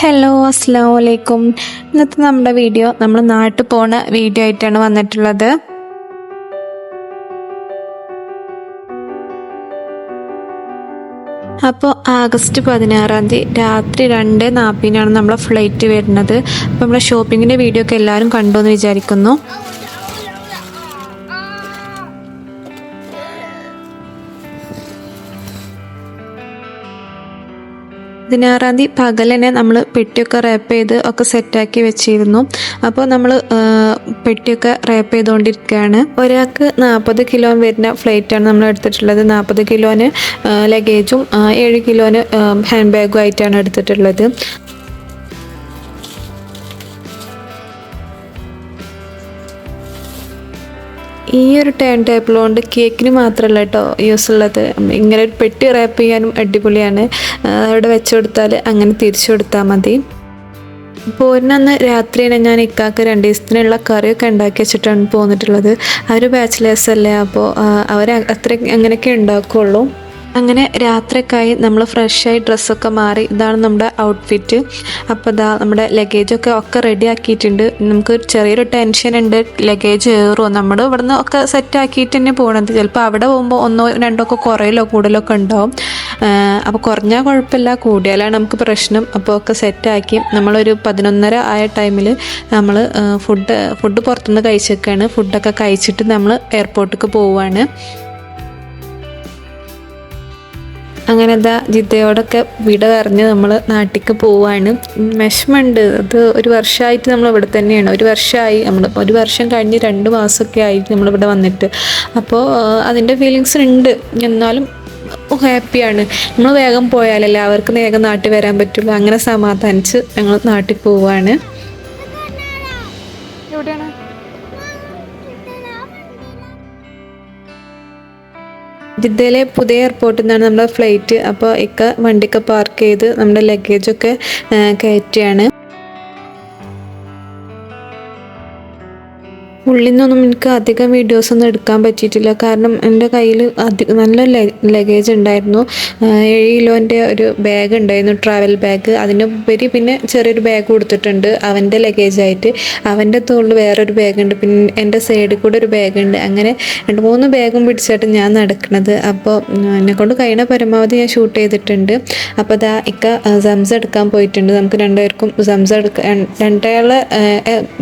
Hello അസ്സാം വലൈക്കും ഇന്നത്തെ നമ്മുടെ വീഡിയോ നമ്മൾ നാട്ടിൽ പോണ വീഡിയോ ആയിട്ടാണ് വന്നിട്ടുള്ളത്. അപ്പോൾ ആഗസ്റ്റ് പതിനാറാം തീയതി രാത്രി രണ്ട് നാൽപ്പതിനാണ് നമ്മളെ ഫ്ലൈറ്റ് വരുന്നത്. അപ്പോൾ നമ്മളെ ഷോപ്പിങ്ങിന്റെ വീഡിയോ ഒക്കെ എല്ലാവരും കണ്ടു എന്ന് വിചാരിക്കുന്നു. പതിനാറാം തീയതി പകലനെ നമ്മൾ പെട്ടിയൊക്കെ റാപ്പ് ചെയ്ത് ഒക്കെ സെറ്റാക്കി വെച്ചിരുന്നു. അപ്പോൾ നമ്മൾ പെട്ടിയൊക്കെ റാപ്പ് ചെയ്തുകൊണ്ടിരിക്കുകയാണ് ഒരാൾക്ക് നാൽപ്പത് കിലോ വരുന്ന ഫ്ലൈറ്റാണ് നമ്മൾ എടുത്തിട്ടുള്ളത്. നാൽപ്പത് കിലോന് ലഗേജും ഏഴ് കിലോന് ഹാൻഡ് ബാഗും ആയിട്ടാണ് എടുത്തിട്ടുള്ളത്. ഈ ഒരു ടേൺ ടേബിൾ കൊണ്ട് കേക്കിന് മാത്രമല്ല കേട്ടോ യൂസ് ഉള്ളത്. ഇങ്ങനെ ഒരു പെട്ടി റാപ്പ് ചെയ്യാനും അടിപൊളിയാണ്. അവിടെ വെച്ചു കൊടുത്താൽ അങ്ങനെ തിരിച്ചു കൊടുത്താൽ മതി. പോരിനന്ന് രാത്രിയാണ് ഞാൻ ഇക്കാക്ക് രണ്ട് ദിവസത്തിനുള്ള കറിയൊക്കെ ഉണ്ടാക്കി വെച്ചിട്ടാണ് പോന്നിട്ടുള്ളത്. അവർ ബാച്ചിലേഴ്സ് അല്ലേ? അപ്പോൾ അവർ അത്ര അങ്ങനെയൊക്കെ ഉണ്ടാക്കുള്ളൂ. അങ്ങനെ രാത്രിക്കായി നമ്മൾ ഫ്രഷായി ഡ്രസ്സൊക്കെ മാറി ഇതാണ് നമ്മുടെ ഔട്ട്ഫിറ്റ് അപ്പോൾ ഇതാ നമ്മുടെ ലഗേജൊക്കെ ഒക്കെ റെഡി ആക്കിയിട്ടുണ്ട്. നമുക്ക് ചെറിയൊരു ടെൻഷൻ ഉണ്ട്. ലഗേജ് കയറുമോ നമ്മൾ ഇവിടുന്ന് ഒക്കെ സെറ്റ് ആക്കിയിട്ട് തന്നെ പോകണത് ചിലപ്പോൾ അവിടെ പോകുമ്പോൾ ഒന്നോ രണ്ടോ ഒക്കെ കുറയിലോ കൂടുതലോ ഒക്കെ ഉണ്ടാവും അപ്പോൾ കുറഞ്ഞാൽ കുഴപ്പമില്ല. കൂടിയാലാണ് നമുക്ക് പ്രശ്നം. അപ്പോൾ ഒക്കെ സെറ്റാക്കി നമ്മളൊരു പതിനൊന്നര ആയ ടൈമിൽ നമ്മൾ ഫുഡ് ഫുഡ് പുറത്തുനിന്ന് കഴിച്ചൊക്കെയാണ് ഫുഡൊക്കെ കഴിച്ചിട്ട് നമ്മൾ എയർപോർട്ടിലേക്ക് പോവുകയാണ് അങ്ങനെ എന്താ ജിദ്ദയോടൊക്കെ വിട പറഞ്ഞ് നമ്മൾ നാട്ടിലേക്ക് പോവാണ്. വിഷമമുണ്ട് അത് ഒരു വർഷമായിട്ട് നമ്മൾ ഇവിടെ തന്നെയാണ്. ഒരു വർഷമായി നമ്മൾ ഒരു വർഷം കഴിഞ്ഞ് രണ്ട് മാസമൊക്കെ ആയി നമ്മളിവിടെ വന്നിട്ട്. അപ്പോൾ അതിന്റെ ഫീലിങ്സ് ഉണ്ട്. എന്നാലും ഹാപ്പിയാണ് നമ്മൾ വേഗം പോയാലല്ലേ അവർക്ക് വേഗം നാട്ടിൽ വരാൻ പറ്റുള്ളൂ. അങ്ങനെ സമാധാനിച്ച് ഞങ്ങൾ നാട്ടിൽ പോവാണ്. ജിദ്ദയിലെ പുതിയ എയർപോർട്ടിൽ നിന്നാണ് നമ്മുടെ ഫ്ലൈറ്റ് അപ്പോൾ ഇക്ക വണ്ടിയൊക്കെ പാർക്ക് ചെയ്ത് നമ്മുടെ ലഗേജൊക്കെ കയറ്റിയാണ് ഉള്ളിൽ നിന്നൊന്നും എനിക്ക് അധികം വീഡിയോസ് ഒന്നും എടുക്കാൻ പറ്റിയിട്ടില്ല. കാരണം എന്റെ കയ്യിൽ അധികം നല്ല ലഗേജ് ഉണ്ടായിരുന്നു. ഏഴ് കിലോന്റെ ഒരു ബാഗ് ഉണ്ടായിരുന്നു ട്രാവൽ ബാഗ് അതിനുപരി പിന്നെ ചെറിയൊരു ബാഗ് കൊടുത്തിട്ടുണ്ട് അവന്റെ ലഗേജായിട്ട് അവന്റെ തോളിൽ വേറൊരു ബാഗ് ഉണ്ട് പിന്നെ എന്റെ സൈഡിൽ കൂടെ ഒരു ബാഗുണ്ട് അങ്ങനെ രണ്ട് മൂന്ന് ബാഗും പിടിച്ചിട്ട് ഞാൻ നടക്കുന്നത്. അപ്പോൾ എന്നെക്കൊണ്ട് കഴിയണ പരമാവധി ഞാൻ ഷൂട്ട് ചെയ്തിട്ടുണ്ട്. അപ്പോൾ അതാ ഇക്ക സംസ് എടുക്കാൻ പോയിട്ടുണ്ട്. നമുക്ക് രണ്ടുപേർക്കും സംസ് എടുക്കാൻ രണ്ടേളെ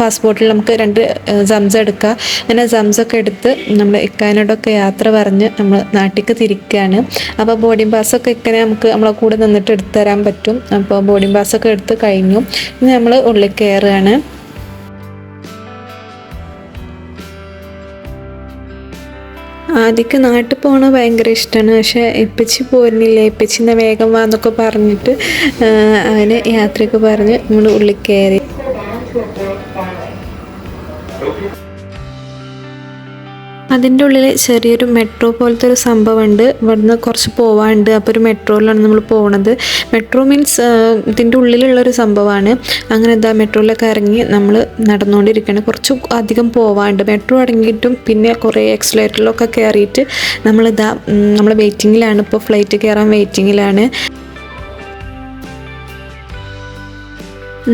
പാസ്പോർട്ടിൽ നമുക്ക് രണ്ട് ആ, സംസ എടുക്കുക. അങ്ങനെ സംസൊക്കെ എടുത്ത് നമ്മൾ ഇക്കാനോടൊക്കെ യാത്ര പറഞ്ഞ് നമ്മൾ നാട്ടിലേക്ക് തിരിക്കുകയാണ്. അപ്പോൾ ബോർഡിംഗ് പാസ്സൊക്കെ ഇക്കനെ നമുക്ക് നമ്മളെ കൂടെ നിന്നിട്ട് എടുത്തു തരാൻ പറ്റും. അപ്പോൾ ബോർഡിംഗ് പാസ്സൊക്കെ എടുത്ത് കഴിഞ്ഞു. ഇനി നമ്മൾ ഉള്ളിൽ കയറുകയാണ്. ആദ്യമൊക്കെ നാട്ടിൽ പോകണത് ഭയങ്കര ഇഷ്ടമാണ്. പക്ഷേ ഇപ്പച്ചി പോരുന്നില്ല. ഇപ്പച്ചിന്ന് വേഗം വാ എന്നൊക്കെ പറഞ്ഞിട്ട് അവന് യാത്രയൊക്കെ പറഞ്ഞ് നമ്മൾ ഉള്ളിൽ കയറി. അതിന്റെ ഉള്ളിൽ ചെറിയൊരു മെട്രോ പോലത്തെ ഒരു സംഭവമുണ്ട്. ഇവിടുന്ന് കുറച്ച് പോവാണ്ട് അപ്പോൾ ഒരു മെട്രോയിലാണ് നമ്മൾ പോകുന്നത് മെട്രോ മീൻസ് ഇതിന്റെ ഉള്ളിലുള്ളൊരു സംഭവമാണ് അങ്ങനെ എന്താ മെട്രോയിലൊക്കെ ഇറങ്ങി നമ്മൾ നടന്നുകൊണ്ടിരിക്കുകയാണ് കുറച്ച് അധികം പോവാണ്ട് മെട്രോ അടങ്ങിയിട്ടും പിന്നെ കുറേ എക്സലേറ്ററിലൊക്കെ കയറിയിട്ട് നമ്മളിതാ നമ്മൾ വെയിറ്റിങ്ങിലാണ് ഇപ്പോൾ ഫ്ലൈറ്റ് കയറാൻ വെയിറ്റിങ്ങിലാണ്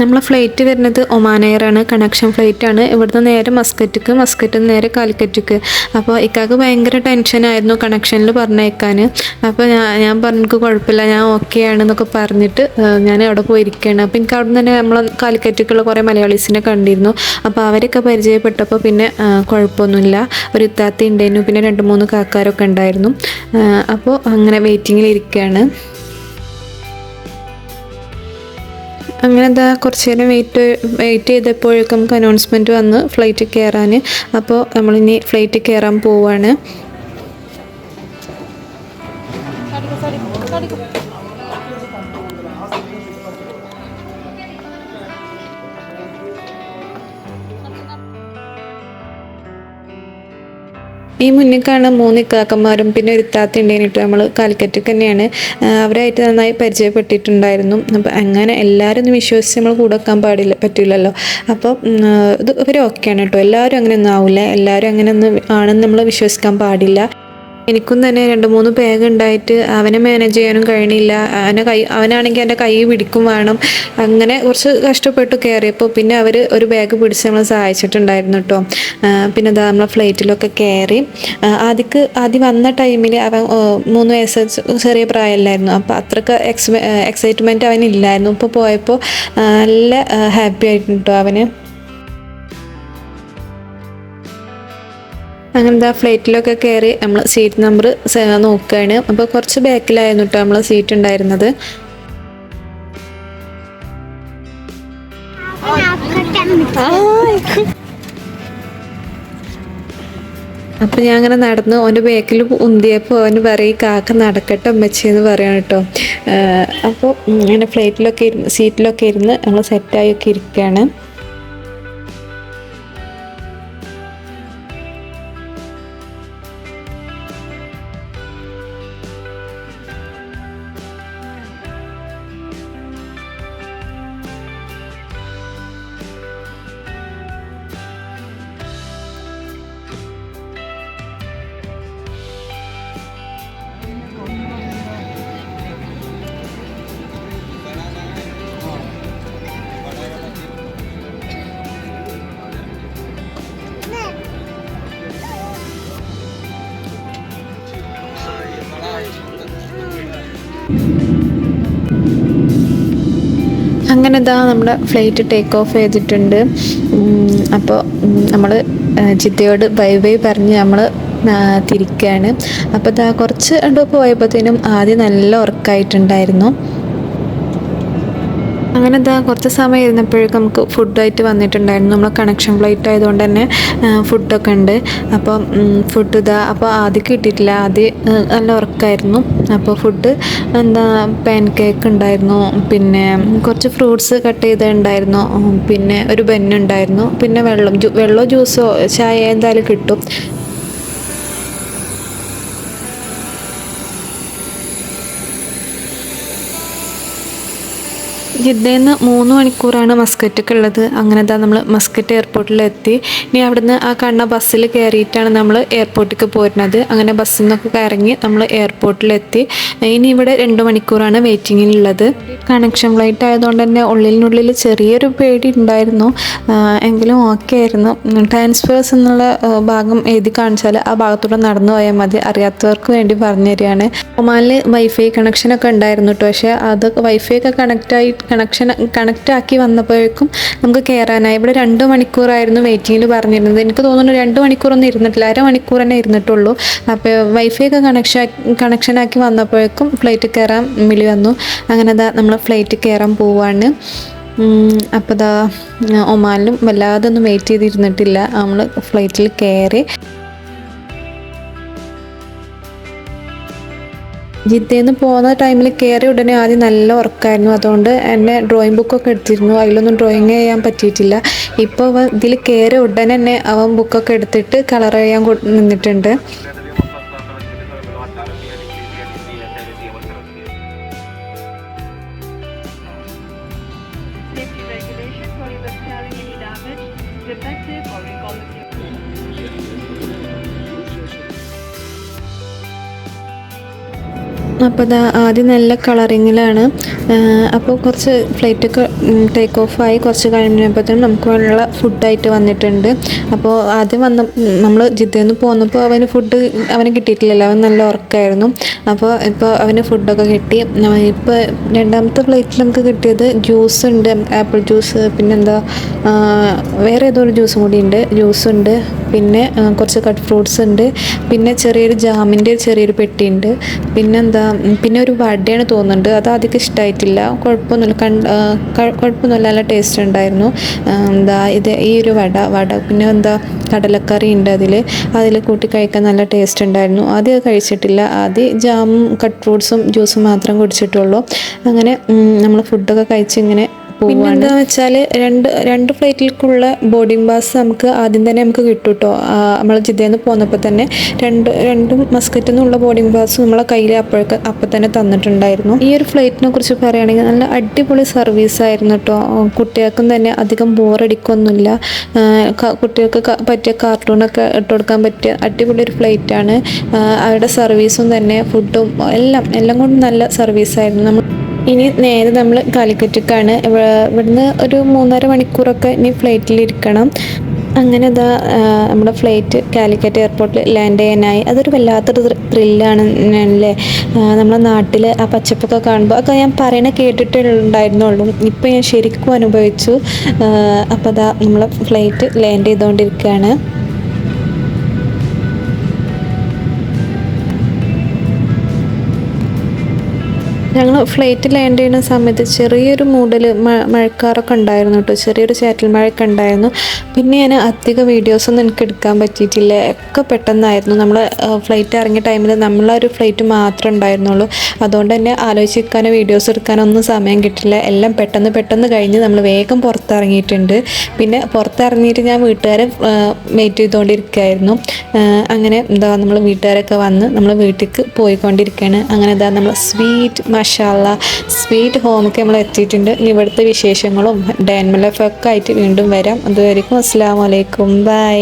നമ്മളെ ഫ്ലൈറ്റ് വരുന്നത് ഒമാൻ ആണ്. കണക്ഷൻ ഫ്ലൈറ്റ് ആണ്. ഇവിടുന്ന് നേരെ മസ്കറ്റിക്ക് മസ്കറ്റിൽ നിന്ന് നേരെ കാലിക്കറ്റിക്ക് അപ്പോൾ ഇക്കാക്ക് ഭയങ്കര ടെൻഷനായിരുന്നു കണക്ഷനിൽ പറഞ്ഞേക്കാൻ അപ്പോൾ ഞാൻ ഞാൻ പറഞ്ഞു "എനിക്ക് കുഴപ്പമില്ല. ഞാൻ ഓക്കെ ആണെന്നൊക്കെ പറഞ്ഞിട്ട് ഞാൻ അവിടെ പോയിരിക്കുകയാണ്. അപ്പോൾ എനിക്ക് അവിടെ തന്നെ നമ്മൾ കാലിക്കറ്റിക്കുള്ള കുറേ മലയാളീസിനെ കണ്ടിരുന്നു. അപ്പോൾ അവരൊക്കെ പരിചയപ്പെട്ടപ്പോൾ പിന്നെ കുഴപ്പമൊന്നുമില്ല. ഒരു ഇത്താത്തി ഉണ്ടായിരുന്നു. പിന്നെ രണ്ട് മൂന്ന് കാക്കാരൊക്കെ ഉണ്ടായിരുന്നു. അപ്പോൾ അങ്ങനെ വെയിറ്റിങ്ങിൽ അങ്ങനെ എന്താ കുറച്ച് നേരം വെയിറ്റ് വെയിറ്റ് ചെയ്തപ്പോഴേക്കും നമുക്ക് അനൗൺസ്മെന്റ് വന്ന് ഫ്ലൈറ്റ് കയറാൻ. അപ്പോൾ നമ്മളിനി ഫ്ലൈറ്റ് കയറാൻ പോവാണ്. ഈ മുന്നിൽ കാണുന്ന മൂന്ന് ഇക്കാക്കന്മാരും പിന്നെ ഒരു ഇത്താത്ത ഉണ്ടായിട്ട് നമ്മൾ കാലിക്കറ്റിൽ തന്നെയാണ് അവരായിട്ട് നന്നായി പരിചയപ്പെട്ടിട്ടുണ്ടായിരുന്നു. അപ്പം അങ്ങനെ എല്ലാവരും ഒന്ന് വിശ്വസിച്ച് നമ്മൾ കൂടെ വെക്കാൻ പാടില്ല പറ്റില്ലല്ലോ. അപ്പോൾ ഇത് ഇവരൊക്കെയാണ് കേട്ടോ. എല്ലാവരും അങ്ങനെ ഒന്നും ആവില്ല എല്ലാവരും അങ്ങനെ ഒന്നും ആണെന്ന് നമ്മൾ വിശ്വസിക്കാൻ പാടില്ല. എനിക്കും തന്നെ രണ്ട് മൂന്ന് ബാഗ് ഉണ്ടായിട്ട് അവനെ മാനേജ് ചെയ്യാനും കഴിയണില്ല. അവനെ കൈ അവനാണെങ്കിൽ എന്റെ കൈ പിടിക്കും വേണം. അങ്ങനെ കുറച്ച് കഷ്ടപ്പെട്ടു കയറിയപ്പോൾ പിന്നെ അവർ ഒരു ബാഗ് പിടിച്ച് നമ്മളെ സഹായിച്ചിട്ടുണ്ടായിരുന്നു കേട്ടോ പിന്നെ എന്താ നമ്മളെ ഫ്ലൈറ്റിലൊക്കെ കയറി. ആദ്യക്ക് ആദ്യം വന്ന ടൈമിൽ അവൻ മൂന്ന് വയസ്സ് ചെറിയ പ്രായമല്ലായിരുന്നു അപ്പോൾ അത്രയ്ക്ക് എക്സ് എക്സൈറ്റ്മെന്റ് അവനില്ലായിരുന്നു. ഇപ്പോൾ പോയപ്പോൾ നല്ല ഹാപ്പി ആയിട്ടുണ്ട് കേട്ടോ അവന്. അങ്ങനെ എന്താ ഫ്ലൈറ്റിലൊക്കെ കയറി നമ്മൾ സീറ്റ് നമ്പർ നോക്കുകയാണ് അപ്പോൾ കുറച്ച് ബാക്കിലായിരുന്നു കേട്ടോ നമ്മൾ സീറ്റ് ഉണ്ടായിരുന്നത്. അപ്പം ഞാൻ അങ്ങനെ നടന്ന് ഓന്റെ ബാക്കിൽ ഉന്തിയപ്പോൾ അവന് പറയും കാക്ക നടക്കട്ടെ അമ്മച്ചി എന്ന് പറയാണ് കേട്ടോ അപ്പോൾ അങ്ങനെ ഫ്ലൈറ്റിലൊക്കെ ഇരുന്ന് സീറ്റിലൊക്കെ ഇരുന്ന് നമ്മൾ സെറ്റായി ഒക്കെ ഇരിക്കുകയാണ് ഇതാ നമ്മുടെ ഫ്ലൈറ്റ് ടേക്ക് ഓഫ് ചെയ്തിട്ടുണ്ട്. അപ്പോൾ നമ്മൾ ചിത്തയോട് ബൈ ബൈ പറഞ്ഞ് നമ്മൾ തിരിക്കുകയാണ് അപ്പോൾ ഇതാ കുറച്ച് പോയപ്പോഴത്തേനും ആദ്യം നല്ല ഉറക്കമായിട്ടുണ്ടായിരുന്നു അങ്ങനെ എന്താ കുറച്ച് സമയം ഇരുന്നപ്പോഴേക്കും നമുക്ക് ഫുഡായിട്ട് വന്നിട്ടുണ്ടായിരുന്നു. നമ്മൾ കണക്ഷൻ ഫ്ലൈറ്റ് ആയതുകൊണ്ട് തന്നെ ഫുഡൊക്കെ ഉണ്ട്. അപ്പോൾ ഫുഡ് ഇതാ അപ്പോൾ ആദ്യം കിട്ടിയിട്ടില്ല. ആദ്യം നല്ല ഉറക്കമായിരുന്നു അപ്പോൾ ഫുഡ് എന്താ പാൻ കേക്ക് ഉണ്ടായിരുന്നു. പിന്നെ കുറച്ച് ഫ്രൂട്ട്സ് കട്ട് ചെയ്തിട്ടുണ്ടായിരുന്നു. ഉം, പിന്നെ ഒരു ബെന്നുണ്ടായിരുന്നു. പിന്നെ വെള്ളം വെള്ളമോ ജ്യൂസോ ചായ എന്തായാലും കിട്ടും. ജിദ്ദയിൽ നിന്ന് മൂന്ന് മണിക്കൂറാണ് മസ്കറ്റൊക്കെ ഉള്ളത്. അങ്ങനെ എന്താ നമ്മൾ മസ്കറ്റ് എയർപോർട്ടിലെത്തി. ഇനി അവിടുന്ന് ആ കണ്ണ ബസ്സിൽ കയറിയിട്ടാണ് നമ്മൾ എയർപോർട്ടിലേക്ക് പോരുന്നത്. അങ്ങനെ ബസ്സിൽ നിന്നൊക്കെ ഇറങ്ങി നമ്മൾ എയർപോർട്ടിലെത്തി. ഇനി ഇവിടെ രണ്ട് മണിക്കൂറാണ് വെയിറ്റിങ്ങിലുള്ളത് കണക്ഷൻ ഫ്ലൈറ്റ് ആയതുകൊണ്ട് തന്നെ ഉള്ളിനുള്ളിൽ ചെറിയൊരു പേടി ഉണ്ടായിരുന്നു. എങ്കിലും ഓക്കെ ആയിരുന്നു. ട്രാൻസ്ഫേഴ്സ് എന്നുള്ള ഭാഗം എഴുതി കാണിച്ചാൽ ആ ഭാഗത്തൂടെ നടന്നു പോയാൽ മതി. അറിയാത്തവർക്ക് വേണ്ടി പറഞ്ഞു തരികയാണ്. ഒമാനിൽ വൈഫൈ കണക്ഷനൊക്കെ ഉണ്ടായിരുന്നു കേട്ടോ പക്ഷേ അത് വൈഫൈ ഒക്കെ കണക്റ്റ് ആയി കണക്ഷൻ കണക്റ്റ് ആക്കി വന്നപ്പോഴേക്കും നമുക്ക് കയറാനായി ഇവിടെ രണ്ട് മണിക്കൂറായിരുന്നു വെയിറ്റിങ്ങിൽ പറഞ്ഞിരുന്നത്. എനിക്ക് തോന്നുന്നു രണ്ട് മണിക്കൂറൊന്നും ഇരുന്നിട്ടില്ല. അര മണിക്കൂർ തന്നെ ഇരുന്നിട്ടുള്ളൂ. അപ്പോൾ വൈഫൈ ഒക്കെ കണക്ഷൻ ആക്കി വന്നപ്പോഴേക്കും ഫ്ലൈറ്റ് കയറാൻ വിളി വന്നു. അങ്ങനെ നമ്മൾ ഫ്ലൈറ്റ് കയറാൻ പോവാണ്. അപ്പോൾ ദാ ഒമാനിലും വല്ലാതെ ഒന്നും വെയിറ്റ് ചെയ്തിരുന്നിട്ടില്ല നമ്മൾ ഫ്ലൈറ്റിൽ കയറി ജിദ്ദയിൽ പോകുന്ന ടൈമിൽ കയറി ഉടനെ ആദ്യം നല്ല ഉറക്കായിരുന്നു. അതുകൊണ്ട് എന്നെ ഡ്രോയിങ് ബുക്കൊക്കെ എടുത്തിരുന്നു. അതിലൊന്നും ഡ്രോയിങ് ചെയ്യാൻ പറ്റിയിട്ടില്ല. ഇപ്പോൾ ഇതിൽ കയറി ഉടനെ തന്നെ അവൻ ബുക്കൊക്കെ എടുത്തിട്ട് കളർ ചെയ്യാൻ നിന്നിട്ടുണ്ട്. അപ്പോൾ അത് ആദ്യം നല്ല കളറിങ്ങിലാണ്. അപ്പോൾ കുറച്ച് ഫ്ലൈറ്റൊക്കെ ടേക്ക് ഓഫ് ആയി കുറച്ച് കഴിഞ്ഞപ്പോഴത്തേനും നമുക്ക് വേണ്ടിയുള്ള ഫുഡായിട്ട് വന്നിട്ടുണ്ട്. അപ്പോൾ ആദ്യം വന്ന നമ്മൾ ജിദ്ദയിൽ നിന്ന് പോന്നപ്പോൾ അവന് ഫുഡ് അവന് കിട്ടിയിട്ടില്ലല്ലോ. അവൻ നല്ല ഉറക്കമായിരുന്നു അപ്പോൾ ഇപ്പോൾ അവന് ഫുഡൊക്കെ കിട്ടി. ഇപ്പോൾ രണ്ടാമത്തെ ഫ്ലൈറ്റിൽ നമുക്ക് കിട്ടിയത് ജ്യൂസ് ഉണ്ട്. ആപ്പിൾ ജ്യൂസ് പിന്നെന്താ വേറെ ഏതോ ഒരു ജ്യൂസും കൂടി ഉണ്ട്. ജ്യൂസ് ഉണ്ട്. പിന്നെ കുറച്ച് കട്ട് ഫ്രൂട്ട്സ് ഉണ്ട്. പിന്നെ ചെറിയൊരു ജാമിന്റെ ചെറിയൊരു പെട്ടിയുണ്ട്. പിന്നെ എന്താ പിന്നെ ഒരു വടയാണ് തോന്നുന്നുണ്ട്. അത് അധികം ഇഷ്ടമായിട്ടില്ല കുഴപ്പമൊന്നുമില്ല. കണ്ട് കുഴപ്പമൊന്നുമില്ല. നല്ല ടേസ്റ്റ് ഉണ്ടായിരുന്നു. എന്താ ഇത് ഈ ഒരു വട വട പിന്നെ എന്താ കടലക്കറി ഉണ്ട് അതിൽ അതിൽ കൂട്ടി കഴിക്കാൻ നല്ല ടേസ്റ്റ് ഉണ്ടായിരുന്നു. ആദ്യം കഴിച്ചിട്ടില്ല. ആദ്യം ജാമും കട്ട് ഫ്രൂട്ട്സും ജ്യൂസും മാത്രം കുടിച്ചിട്ടുള്ളൂ. അങ്ങനെ നമ്മൾ ഫുഡൊക്കെ കഴിച്ച് ഇങ്ങനെ എന്താ വെച്ചാൽ രണ്ട് രണ്ട് ഫ്ലൈറ്റിലേക്കുള്ള ബോർഡിംഗ് പാസ് നമുക്ക് ആദ്യം തന്നെ നമുക്ക് കിട്ടും കേട്ടോ നമ്മൾ ജിദ്ദയിൽ പോന്നപ്പോൾ തന്നെ രണ്ട് രണ്ടും മസ്കറ്റിൽ നിന്നുള്ള ബോർഡിംഗ് പാസ് നമ്മളെ കയ്യിൽ അപ്പോഴൊക്കെ അപ്പം തന്നെ തന്നിട്ടുണ്ടായിരുന്നു. ഈ ഒരു ഫ്ലൈറ്റിനെ കുറിച്ച് പറയുകയാണെങ്കിൽ നല്ല അടിപൊളി സർവീസ് ആയിരുന്നു കേട്ടോ കുട്ടികൾക്കും തന്നെ അധികം ബോറടിക്കൊന്നുമില്ല. കുട്ടികൾക്ക് പറ്റിയ കാർട്ടൂണൊക്കെ ഇട്ട് കൊടുക്കാൻ പറ്റിയ അടിപൊളി ഒരു ഫ്ലൈറ്റാണ്. അവരുടെ സർവീസും തന്നെ ഫുഡും എല്ലാം എല്ലാം കൊണ്ടും നല്ല സർവീസായിരുന്നു. നമ്മൾ ഇനി നേരെ നമ്മൾ കാലിക്കറ്റക്കാണ്. ഇവ- ഇവിടുന്ന് ഒരു മൂന്നര മണിക്കൂറൊക്കെ ഇനി ഫ്ലൈറ്റിലിരിക്കണം അങ്ങനെ ഇതാ നമ്മുടെ ഫ്ലൈറ്റ് കാലിക്കറ്റ് എയർപോർട്ടിൽ ലാൻഡ് ചെയ്യാനായി. അതൊരു വല്ലാത്തൊരു ത്രില്ലാണ് അല്ലേ നമ്മുടെ നാട്ടിൽ ആ പച്ചപ്പൊക്കെ കാണുമ്പോൾ ഒക്കെ ഞാൻ പറയണ കേട്ടിട്ടുണ്ടായിരുന്നുള്ളൂ. ഇപ്പം ഞാൻ ശരിക്കും അനുഭവിച്ചു. അപ്പോൾ അതാ നമ്മളെ ഫ്ലൈറ്റ് ലാൻഡ് ചെയ്തുകൊണ്ടിരിക്കുകയാണ് ഞങ്ങൾ ഫ്ലൈറ്റ് ലാൻഡ് ചെയ്യുന്ന സമയത്ത് ചെറിയൊരു മൂടൽ മഴക്കാറൊക്കെ ഉണ്ടായിരുന്നു കേട്ടോ. ചെറിയൊരു ചാറ്റൽ മഴയൊക്കെ ഉണ്ടായിരുന്നു. പിന്നെ ഞാൻ അധിക വീഡിയോസൊന്നും എനിക്ക് എടുക്കാൻ പറ്റിയിട്ടില്ല. ഒക്കെ പെട്ടെന്നായിരുന്നു. നമ്മൾ ഫ്ലൈറ്റ് ഇറങ്ങിയ ടൈമിൽ നമ്മളൊരു ഫ്ലൈറ്റ് മാത്രമേ ഉണ്ടായിരുന്നുള്ളൂ. അതുകൊണ്ട് തന്നെ ആലോചിക്കാനോ വീഡിയോസ് എടുക്കാനോ ഒന്നും സമയം കിട്ടില്ല. എല്ലാം പെട്ടെന്ന് പെട്ടെന്ന് കഴിഞ്ഞ് നമ്മൾ വേഗം പുറത്തിറങ്ങിയിട്ടുണ്ട്. പിന്നെ പുറത്തിറങ്ങിയിട്ട് ഞാൻ വീട്ടുകാരെ വെയിറ്റ് ചെയ്തുകൊണ്ടിരിക്കുകയായിരുന്നു അങ്ങനെ എന്താ നമ്മൾ വീട്ടുകാരൊക്കെ വന്ന് നമ്മൾ വീട്ടിലേക്ക് പോയിക്കൊണ്ടിരിക്കുകയാണ് അങ്ങനെ എന്താ നമ്മൾ സ്വീറ്റ് മഷാല സ്വീറ്റ് ഹോമൊക്കെ നമ്മൾ എത്തിയിട്ടുണ്ട്. ഇനി ഇവിടുത്തെ വിശേഷങ്ങളും. ഡാൻമലഫൊക്കെ ആയിട്ട് വീണ്ടും വരാം. അതുവരെയും അസ്സാം വലൈക്കും ബൈ